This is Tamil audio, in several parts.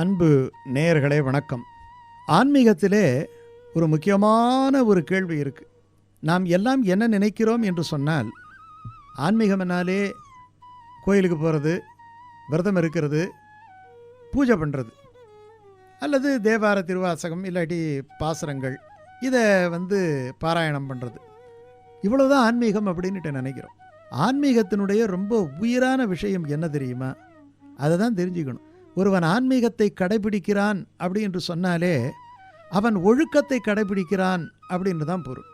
அன்பு நேயர்களே வணக்கம். ஆன்மீகத்திலே ஒரு முக்கியமான ஒரு கேள்வி இருக்கு. நாம் எல்லாம் என்ன நினைக்கிறோம் என்று சொன்னால் ஆன்மீகம் என்னாலே கோயிலுக்கு போகிறது விரதம் இருக்கிறது பூஜை பண்ணுறது அல்லது தேவார திருவாசகம் இல்லாட்டி பாசுரங்கள் இதை வந்து பாராயணம் பண்ணுறது இவ்வளோதான் ஆன்மீகம் அப்படின்னுட்டு நினைக்கிறோம். ஆன்மீகத்தினுடைய ரொம்ப உயிரான விஷயம் என்ன தெரியுமா? அதை தான் தெரிஞ்சுக்கணும். ஒருவன் ஆன்மீகத்தை கடைபிடிக்கிறான் அப்படி என்று சொன்னாலே அவன் ஒழுக்கத்தை கடைபிடிக்கிறான் அப்படின்னு தான் பொருள்.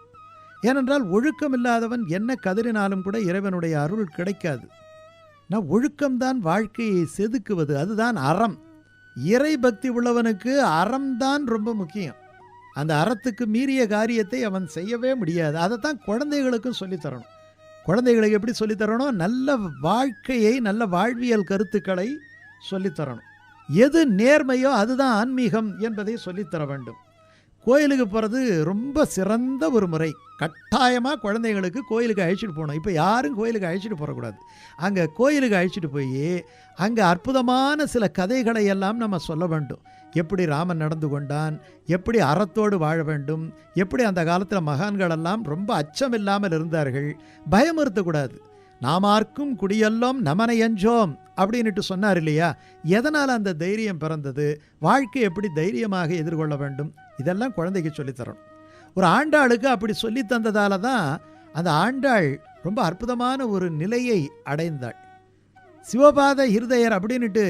ஏனென்றால் ஒழுக்கம் இல்லாதவன் என்ன கதறினாலும் கூட இறைவனுடைய அருள் கிடைக்காது. நான் ஒழுக்கம்தான் வாழ்க்கையை செதுக்குவது அதுதான் அறம். இறை பக்தி உள்ளவனுக்கு அறம்தான் ரொம்ப முக்கியம். அந்த அறத்துக்கு மீறிய காரியத்தை அவன் செய்யவே முடியாது. அதை தான் குழந்தைகளுக்கும் சொல்லித்தரணும் குழந்தைகளுக்கு எப்படி சொல்லித்தரணும் நல்ல வாழ்க்கையை நல்ல வாழ்வியல் கருத்துக்களை சொல்லித்தரணும் எது நேர்மையோ அதுதான் ஆன்மீகம் என்பதை சொல்லித்தர வேண்டும். கோயிலுக்கு போகிறது ரொம்ப சிறந்த ஒரு முறை. கட்டாயமாக குழந்தைங்களுக்கு கோயிலுக்கு அழைச்சிட்டு போகணும். இப்போ யாரும் கோயிலுக்கு அழைச்சிட்டு போகக்கூடாது அங்கே கோயிலுக்கு அழைச்சிட்டு போய் அங்கே அற்புதமான சில கதைகளை எல்லாம் நம்ம சொல்ல வேண்டும். எப்படி ராமன் நடந்து கொண்டான் எப்படி அறத்தோடு வாழ வேண்டும் எப்படி அந்த காலத்தில் மகான்களெல்லாம் ரொம்ப அச்சம் இல்லாமல் இருந்தார்கள் பயமுறுத்தக்கூடாது. நாமார்க்கும் குடியெல்லாம் நமனை எஞ்சோம் அப்படின்னுட்டு சொன்னார் இல்லையா? எதனால் அந்த தைரியம் பிறந்தது? வாழ்க்கை எப்படி தைரியமாக எதிர்கொள்ள வேண்டும்? இதெல்லாம் குழந்தைக்கு சொல்லித்தரணும். ஒரு ஆண்டாளுக்கு அப்படி சொல்லி தந்ததால தான் அந்த ஆண்டாள் ரொம்ப அற்புதமான ஒரு நிலையை அடைந்தாள். சிவபாத ஹிருதயர் அப்படின்னுட்டு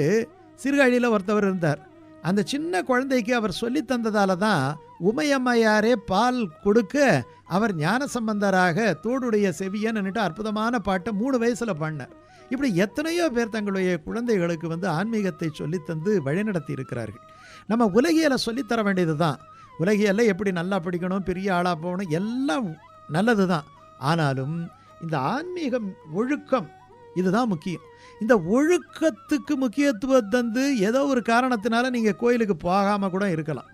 சீர்காழியில் ஒருத்தவர் இருந்தார். அந்த சின்ன குழந்தைக்கு அவர் சொல்லி தந்ததால தான் உமையம்மையாரே பால் கொடுக்க அவர் ஞான சம்பந்தராக தோடுடைய செவியன்னுட்டு அற்புதமான பாட்டை மூணு வயசில் பண்ணார் இப்படி எத்தனையோ பேர் தங்களுடைய குழந்தைகளுக்கு வந்து ஆன்மீகத்தை சொல்லித்தந்து வழிநடத்தி இருக்கிறார்கள். நம்ம உலகியலை சொல்லித்தர வேண்டியது தான் உலகியல்ல எப்படி நல்லா படிக்கணும் பெரிய ஆளாக போகணும் எல்லாம் நல்லது தான் ஆனாலும் இந்த ஆன்மீகம் ஒழுக்கம் இதுதான் முக்கியம். இந்த ஒழுக்கத்துக்கு முக்கியத்துவம் தந்து ஏதோ ஒரு காரணத்தினால நீங்கள் கோயிலுக்கு போகாமல் கூட இருக்கலாம்.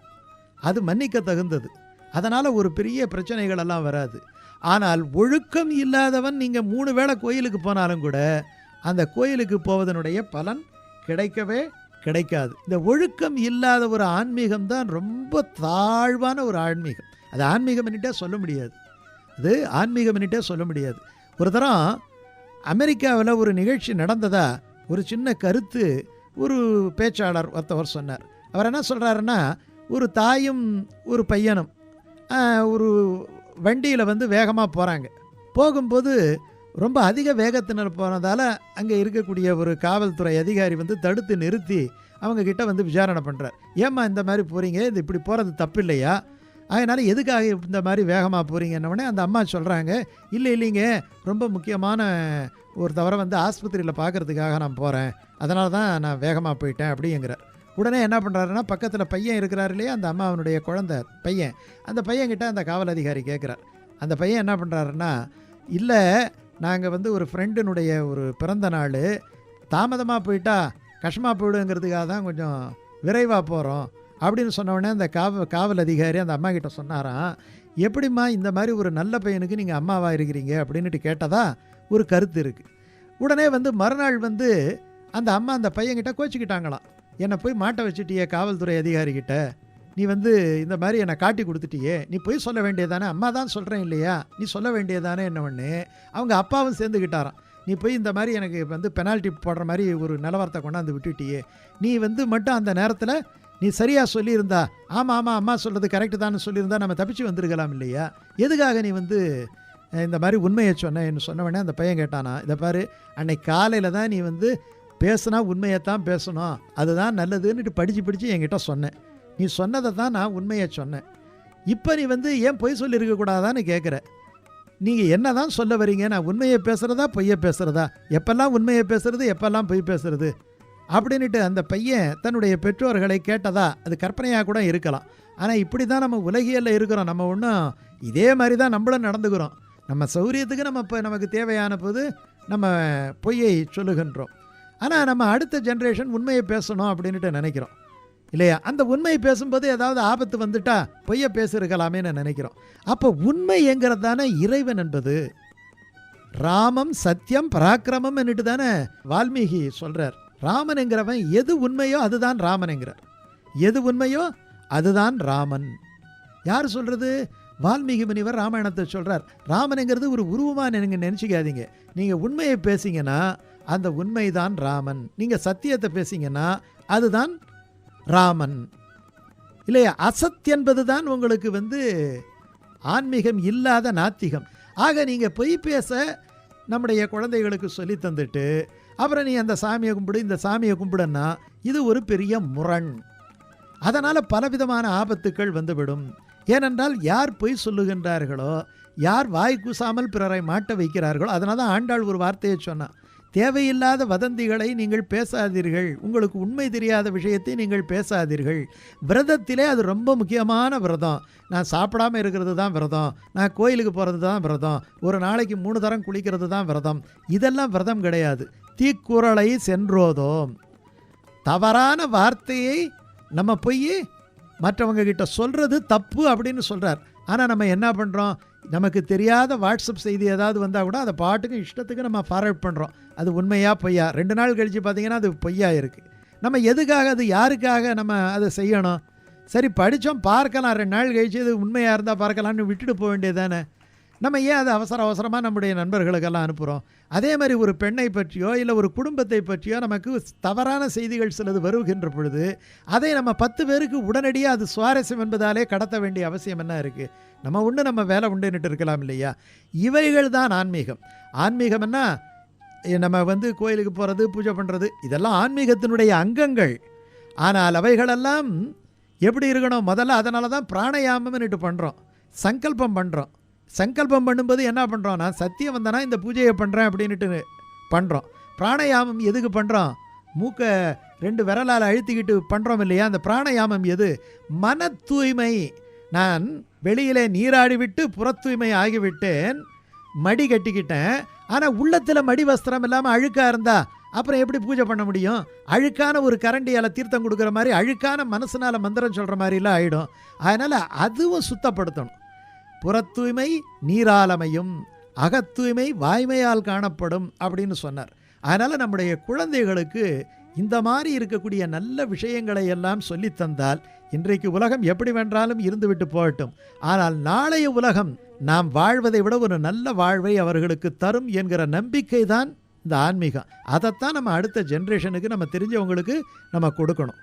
அது மன்னிக்க தகுந்தது அதனால் ஒரு பெரிய பிரச்சனைகள் எல்லாம் வராது. ஆனால் ஒழுக்கம் இல்லாதவன் நீங்கள் மூணு வேளை கோயிலுக்கு போனாலும் கூட அந்த கோயிலுக்கு போவதனுடைய பலன் கிடைக்கவே கிடைக்காது. இந்த ஒழுக்கம் இல்லாத ஒரு ஆன்மீகம் தான் ரொம்ப தாழ்வான ஒரு ஆன்மீகம். அது ஆன்மீகம் பண்ணிட்டே சொல்ல முடியாது. அது ஆன்மீகம் பண்ணிட்டே சொல்ல முடியாது. ஒரு தரம் அமெரிக்காவில் ஒரு நிகழ்ச்சி நடந்ததா ஒரு சின்ன கருத்து ஒரு பேச்சாளர் ஒருத்தவர் சொன்னார். அவர் என்ன சொல்கிறாருன்னா ஒரு தாயும் ஒரு பையனும் ஒரு வண்டியில் வந்து வேகமாக போகிறாங்க போகும்போது ரொம்ப அதிக வேகத்தினர் போனதால் அங்கே இருக்கக்கூடிய ஒரு காவல்துறை அதிகாரி வந்து தடுத்து நிறுத்தி அவங்கக்கிட்ட வந்து விசாரணை பண்ணுறார் ஏம்மா இந்த மாதிரி போகிறீங்க இது இப்படி போகிறது தப்பு இல்லையா அதனால் எதுக்காக இந்த மாதிரி வேகமாக போகிறீங்கன்னொடனே அந்த அம்மா சொல்கிறாங்க இல்லை இல்லைங்க. ரொம்ப முக்கியமான ஒரு தவிர வந்து ஆஸ்பத்திரியில் பார்க்கறதுக்காக நான் போகிறேன் அதனால தான் நான் வேகமாக போயிட்டேன் அப்படிங்கிறார். உடனே என்ன பண்ணுறாருன்னா பக்கத்தில் பையன் இருக்கிறார் இல்லையா? அந்த அம்மாவனுடைய குழந்தை பையன். அந்த பையன்கிட்ட அந்த காவல் அதிகாரி கேட்குறார் அந்த பையன் என்ன பண்ணுறாருன்னா இல்லை நாங்கள் வந்து ஒரு ஃப்ரெண்டினுடைய ஒரு பிறந்த நாள். தாமதமாக போயிட்டா கஷ்டமாக போயிடுங்கிறதுக்காக தான் கொஞ்சம் விரைவாக போகிறோம் அப்படின்னு சொன்ன அந்த காவ காவல் அதிகாரி அந்த அம்மா கிட்ட சொன்னாராம் எப்படிம்மா இந்த மாதிரி ஒரு நல்ல பையனுக்கு நீங்கள் அம்மாவாக இருக்கிறீங்க? அப்படின்ட்டு கேட்டதா ஒரு கருத்து இருக்குது உடனே வந்து மறுநாள் வந்து அந்த அம்மா அந்த பையன்கிட்ட கோச்சிக்கிட்டாங்களாம். என்னை போய் மாட்ட வச்சுட்டியே காவல்துறை அதிகாரிக்கிட்ட நீ வந்து இந்த மாதிரி என்னை காட்டி கொடுத்துட்டியே. நீ போய் சொல்ல வேண்டியதானே அம்மா தான் சொல்கிறேன் இல்லையா? நீ சொல்ல வேண்டியதானே என்ன ஒன்று அவங்க அப்பாவும் சேர்ந்துக்கிட்டாராம் நீ போய் இந்த மாதிரி எனக்கு வந்து பெனால்ட்டி போடுற மாதிரி ஒரு நிலவரத்தை கொண்டாந்து விட்டுட்டியே. நீ வந்து மட்டும் அந்த நேரத்தில் நீ சரியாக சொல்லியிருந்தா ஆமாம் ஆமாம் அம்மா சொல்கிறது கரெக்டு தான் சொல்லியிருந்தா நம்ம தப்பிச்சு வந்திருக்கலாம் இல்லையா? எதுக்காக நீ வந்து இந்த மாதிரி உண்மையை சொன்னேன்னு சொன்ன அந்த பையன் கேட்டானா இதை பாரு அன்னைக்கு காலையில் தான் நீ வந்து பேசுனா உண்மையைத்தான் பேசணும். அதுதான் நல்லதுன்னுட்டு படித்து படித்து என்கிட்ட சொன்னேன். நீ சொன்னதை தான் நான் உண்மையை சொன்னேன். இப்போ நீ வந்து ஏன் பொய் சொல்லியிருக்கக்கூடாதான்னு கேட்குற நீங்கள் என்ன தான் சொல்ல வரீங்க? நான் உண்மையை பேசுகிறதா பொய்யை பேசுகிறதா எப்பெல்லாம் உண்மையை பேசுறது எப்பெல்லாம் பொய் பேசுறது? அப்படின்ட்டு அந்த பையன் தன்னுடைய பெற்றோர்களை கேட்டதா அது கற்பனையாக கூட இருக்கலாம். ஆனால் இப்படி தான் நம்ம உலகியலில் இருக்கிறோம். நம்ம ஒன்றும் இதே மாதிரி தான் நம்மளும் நடந்துக்கிறோம். நம்ம சௌரியத்துக்கு நம்ம இப்போ நமக்கு தேவையான போது நம்ம பொய்யை சொல்லுகின்றோம். ஆனால் நம்ம அடுத்த ஜென்ரேஷன் உண்மையை பேசணும் அப்படின்ட்டு நினைக்கிறோம். இல்லையா? அந்த உண்மையை பேசும்போது ஏதாவது ஆபத்து வந்துட்டா பொய்யை பேசியிருக்கலாமேன்னு நினைக்கிறோம். அப்போ உண்மை என்கிறது தானே இறைவன் என்பது? ராமம் சத்தியம் பராக்கிரமம் என்னட்டு தானே வால்மீகி சொல்கிறார் ராமன் என்கிறவன் எது உண்மையோ அதுதான் ராமன் என்கிறார் எது உண்மையோ அதுதான் ராமன். யார் சொல்கிறது வால்மீகி முனிவர் ராமாயணத்தை சொல்கிறார் ராமனுங்கிறது ஒரு உருவமாக நீங்கள் நினச்சிக்காதீங்க. நீங்கள் உண்மையை பேசிங்கன்னா அந்த உண்மைதான் ராமன். நீங்கள் சத்தியத்தை பேசிங்கன்னா அதுதான் ராமன். இல்லையா அசத் என்பது தான் உங்களுக்கு வந்து ஆன்மீகம் இல்லாத நாத்திகம். ஆக நீங்கள் பொய் பேச நம்முடைய குழந்தைகளுக்கு சொல்லி தந்துட்டு அப்புறம் நீ அந்த சாமியை கும்பிடு இந்த சாமியை கும்பிடுன்னா இது ஒரு பெரிய முரண். அதனால் பலவிதமான ஆபத்துக்கள் வந்துவிடும். ஏனென்றால் யார் பொய் சொல்லுகின்றார்களோ யார் வாய் கூசாமல் பிறரை மாட்ட வைக்கிறார்களோ அதனால் தான் ஆண்டாள் ஒரு வார்த்தையை சொன்னான். தேவையில்லாத வதந்திகளை நீங்கள் பேசாதீர்கள். உங்களுக்கு உண்மை தெரியாத விஷயத்தை நீங்கள் பேசாதீர்கள். விரதத்திலே அது ரொம்ப முக்கியமான விரதம். நான் சாப்பிடாம இருக்கிறது தான் விரதம். நான் கோயிலுக்கு போகிறது தான் விரதம். ஒரு நாளைக்கு மூணு தரம் குளிக்கிறது தான் விரதம். இதெல்லாம் விரதம் கிடையாது. தீக்குறளை சென்றோதோம். தவறான வார்த்தையை நம்ம போய் மற்றவங்க கிட்ட சொல்கிறது தப்பு அப்படின்னு சொல்கிறார் ஆனால் நம்ம என்ன பண்ணுறோம் நமக்கு தெரியாத வாட்ஸ்அப் செய்தி ஏதாவது வந்தால் கூட அதை பாட்டுக்கு இஷ்டத்துக்கு நம்ம ஃபார்வர்ட் பண்ணுறோம் அது உண்மையா பொய்யா? ரெண்டு நாள் கழித்து பார்த்தீங்கன்னா அது பொய்யா இருக்குது நம்ம எதுக்காக அது யாருக்காக நம்ம அதை செய்யணும்? சரி படித்தோம் பார்க்கலாம். ரெண்டு நாள் கழிச்சு இது உண்மையாக இருந்தால் பார்க்கலாம்னு விட்டுட்டு போக வேண்டியது தானே? நம்ம ஏன் அதை அவசர அவசரமாக நம்முடைய நண்பர்களுக்கெல்லாம் அனுப்புகிறோம் அதே மாதிரி ஒரு பெண்ணை பற்றியோ இல்லை ஒரு குடும்பத்தை பற்றியோ நமக்கு தவறான செய்திகள் சிலது வருகின்ற பொழுது அதை நம்ம பத்து பேருக்கு உடனடியாக அது சுவாரஸ்யம் என்பதாலே கடத்த வேண்டிய அவசியம் என்ன இருக்குது நம்ம உண்டு நம்ம வேலை உண்டுன்னுட்டு இருக்கலாம் இல்லையா? இவைகள் தான் ஆன்மீகம். ஆன்மீகம்னா நம்ம வந்து கோயிலுக்கு போகிறது பூஜை பண்ணுறது இதெல்லாம் ஆன்மீகத்தினுடைய அங்கங்கள். ஆனால் அவைகளெல்லாம் எப்படி இருக்கணும்? முதல்ல அதனால தான் பிராணயாமம்னுட்டு பண்ணுறோம் சங்கல்பம் பண்ணுறோம் சங்கல்பம் பண்ணும்போது என்ன பண்ணுறோம் நான் சத்தியம் வந்தனா இந்த பூஜையை பண்ணுறேன் அப்படின்ட்டு பண்ணுறோம் பிராணயாமம் எதுக்கு பண்ணுறோம் மூக்கை ரெண்டு விரலால் அழுத்திக்கிட்டு பண்ணுறோம் இல்லையா? அந்த பிராணயாமம் எது? மன தூய்மை நான் வெளியிலே நீராடி விட்டு புற தூய்மை ஆகிவிட்டேன். மடி கட்டிக்கிட்டேன். ஆனால் உள்ளத்தில் மடி வஸ்திரம் இல்லாமல் அழுக்காக இருந்தா அப்புறம் எப்படி பூஜை பண்ண முடியும்? அழுக்கான ஒரு கரண்டியால் தீர்த்தம் கொடுக்குற மாதிரி அழுக்கான மனசுனால் மந்திரம் சொல்கிற மாதிரிலாம் ஆகிடும் அதனால் அதுவும் சுத்தப்படுத்தணும். புறத்தூய்மை நீராலமையும் அகத்தூய்மை வாய்மையால் காணப்படும் அப்படின்னு சொன்னார். அதனால் நம்முடைய குழந்தைகளுக்கு இந்த மாதிரி இருக்கக்கூடிய நல்ல விஷயங்களை எல்லாம் சொல்லித்தந்தால் இன்றைக்கு உலகம் எப்படி வென்றாலும் இருந்துவிட்டு போகட்டும். ஆனால் நாளைய உலகம் நாம் வாழ்வதை விட ஒரு நல்ல வாழ்வை அவர்களுக்கு தரும் என்கிற நம்பிக்கை தான் இந்த ஆன்மீகம். அதைத்தான் நம்ம அடுத்த ஜென்ரேஷனுக்கு நம்ம தெரிஞ்சவங்களுக்கு நம்ம கொடுக்கணும்.